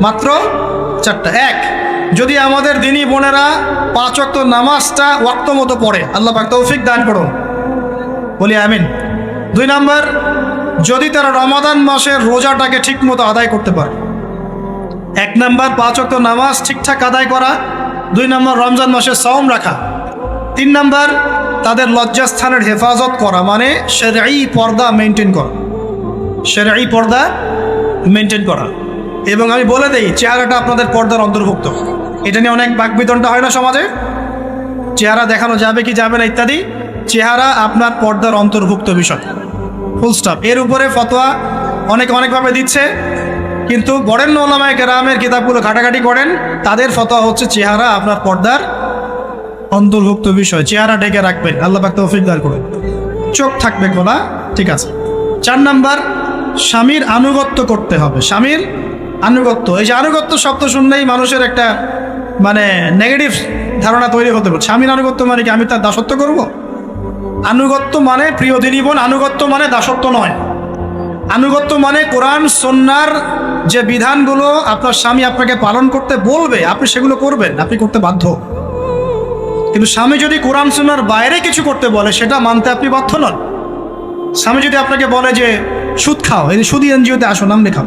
মাত্র চারটা। এক, যদি আমাদের দিনী বোনেরা পাঁচ অক্ত নামাজটা ওয়াক্ত মতো পড়ে, আল্লাহ পাক তৌফিক দান করুন। বলি আমিন। দুই নাম্বার, যদি তারা রমাদান মাসের রোজাটাকে ঠিক মতো আদায় করতে পারে। এক নাম্বার, পাঁচ অক্ত নামাজ ঠিকঠাক আদায় করা। দুই নাম্বার, রমজান মাসের সওম রাখা। তিন নাম্বার, তাদের লজ্জাস্থানের হেফাজত করা মানে সেরাই পর্দা মেনটেন করা। সেরাই পর্দা মেনটেন করা। এবং আমি বলে দেই, চেহারাটা আপনাদের পর্দার অন্তর্ভুক্ত। এটা নিয়ে অনেক বাকবিতনটা হয় না সমাজে? চেহারা দেখানো যাবে কি যাবে না ইত্যাদি? চেহারা আপনার পর্দার অন্তর্ভুক্ত বিষয়। ফুল স্টপ এর উপরে ফতোয়া অনেক অনেকভাবে দিচ্ছে, কিন্তু বরেণ্য ওলামায় কেরামের কিতাবগুলো ঘাটাঘাটি করেন, তাদের ফতোয়া হচ্ছে চেহারা আপনার পর্দার অন্তর্ভুক্ত বিষয়। চেহারা ঢেকে রাখবেন। আল্লাহ পাক তৌফিক করুন। চোখ থাকবে খোলা, ঠিক আছে। চার নাম্বার, স্বামীর আনুগত্য করতে হবে। স্বামীর আনুগত্য। এই যে আনুগত্য শব্দ শুনলেই মানুষের একটা মানে নেগেটিভ ধারণা তৈরি হতে পারে। স্বামীর আনুগত্য মানে কি? আমি তার দাসত্ব করব? আনুগত্য মানে প্রিয় দিনী বোন, আনুগত্য মানে দাসত্ব নয়। আনুগত্য মানে কোরআন সন্ন্যার যে বিধানগুলো আপনার স্বামী আপনাকে পালন করতে বলবে, আপনি সেগুলো করবেন, আপনি করতে বাধ্য। কিন্তু স্বামী যদি কোরআন, সুন্নার বাইরে কিছু করতে বলে, সেটা মানতে আপনি বাধ্য নন। স্বামী যদি আপনাকে বলে যে, সুদ খাও, এই সুদি এনজিওতে আসো, নাম লেখাও।